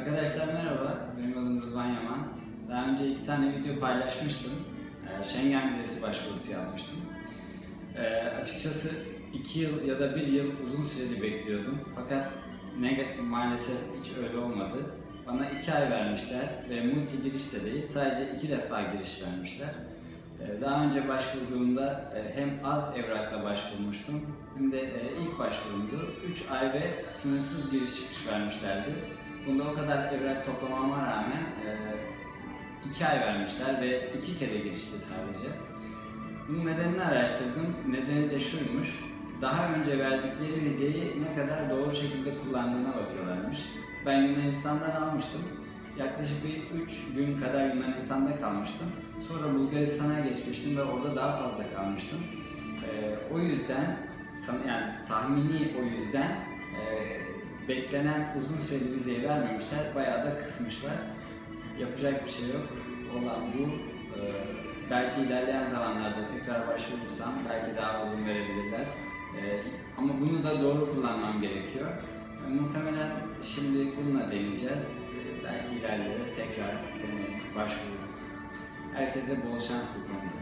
Arkadaşlar merhaba, benim adım Rıdvan Yaman. Daha önce iki tane video paylaşmıştım. Ee, Schengen vizesi başvurusu yapmıştım. Ee, açıkçası iki yıl ya da bir yıl uzun süreli bekliyordum. Fakat neg- maalesef hiç öyle olmadı. Bana iki ay vermişler ve multi giriş de değil, sadece iki defa giriş vermişler. Ee, Daha önce başvurduğumda e, hem az evrakla başvurmuştum hem de e, ilk başvurumdu. 3 ay ve sınırsız giriş çıkış vermişlerdi. Bunda o kadar evrak toplamama rağmen 2 ay vermişler ve 2 kere girişti sadece. Bunun nedenini araştırdım. Nedeni de şuymuş. Daha önce verdikleri vizeyi ne kadar doğru şekilde kullandığına bakıyorlarmış. Ben Yunanistan'dan almıştım. Yaklaşık bir 3 gün kadar Yunanistan'da kalmıştım. Sonra Bulgaristan'a geçmiştim ve orada daha fazla kalmıştım. Ee, o yüzden, yani tahmini o yüzden e, beklenen uzun süreli vizeyi vermemişler, bayağı da kısmışlar. Yapacak bir şey yok. Olan bu. Ee, belki ilerleyen zamanlarda tekrar başvurursam belki daha uzun verebilirler. Ee, ama bunu da doğru kullanmam gerekiyor. Ee, muhtemelen şimdi bununla deneyeceğiz. Belki ileride tekrar deneyip başvururum. Herkese bol şans bu konuda.